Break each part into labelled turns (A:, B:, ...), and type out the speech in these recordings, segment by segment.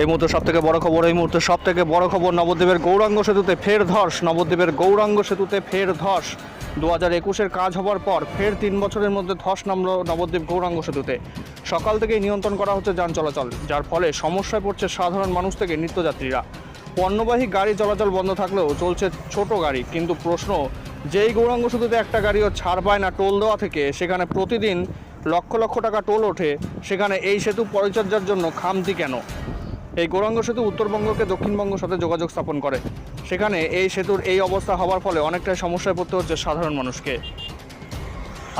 A: এই মুহূর্তে সব থেকে বড় খবর, এই মুহূর্তে সব থেকে বড় খবর নবদ্বীপের গৌরাঙ্গ সেতুতে ফের ধস, নবদ্বীপের গৌরাঙ্গ সেতুতে ফের ধস। দু হাজার একুশের কাজ হবার পর ফের তিন বছরের মধ্যে ধস নামলো নবদ্বীপ গৌরাঙ্গ সেতুতে। সকাল থেকেই নিয়ন্ত্রণ করা হচ্ছে যান চলাচল, যার ফলে সমস্যায় পড়ছে সাধারণ মানুষ থেকে নিত্যযাত্রীরা। পণ্যবাহী গাড়ি চলাচল বন্ধ থাকলেও চলছে ছোট গাড়ি, কিন্তু প্রশ্ন, যেই গৌরাঙ্গ সেতুতে একটা গাড়িও ছাড় পায় না টোল দেওয়া থেকে, সেখানে প্রতিদিন লক্ষ লক্ষ টাকা টোল ওঠে, সেখানে এই সেতু পরিচর্যার জন্য খামতি কেন? এই গৌরাঙ্গ সেতু উত্তরবঙ্গকে দক্ষিণবঙ্গের সাথে যোগাযোগ স্থাপন করে। সেখানে এই সেতুর এই অবস্থা হওয়ার ফলে অনেকটাই সমস্যায় পড়তে হচ্ছে সাধারণ মানুষকে।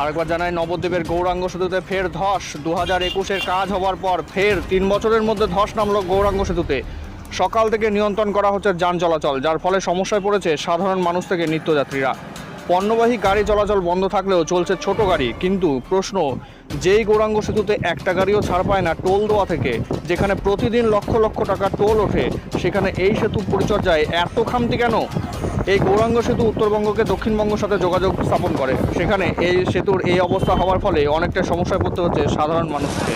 A: আরেকবার জানাই, নবদ্বীপের গৌরাঙ্গ সেতুতে ফের ধস। দু হাজার একুশের কাজ হওয়ার পর ফের তিন বছরের মধ্যে ধস নামলো গৌরাঙ্গ সেতুতে। সকাল থেকে নিয়ন্ত্রণ করা হচ্ছে যান চলাচল, যার ফলে সমস্যায় পড়েছে সাধারণ মানুষ থেকে নিত্যযাত্রীরা। পণ্যবাহী গাড়ি চলাচল বন্ধ থাকলেও চলছে ছোট গাড়ি। কিন্তু প্রশ্ন, যেই গৌরাঙ্গ সেতুতে একটা গাড়িও ছাড় পায় না টোল দেওয়া থেকে, যেখানে প্রতিদিন লক্ষ লক্ষ টাকা টোল ওঠে, সেখানে এই সেতু পরিচর্যায় এত খামতি কেন? এই গৌরাঙ্গ সেতু উত্তরবঙ্গকে দক্ষিণবঙ্গের সাথে যোগাযোগ স্থাপন করে। সেখানে এই সেতুর এই অবস্থা হওয়ার ফলে অনেকটা সমস্যায় পড়তে হচ্ছে সাধারণ মানুষকে।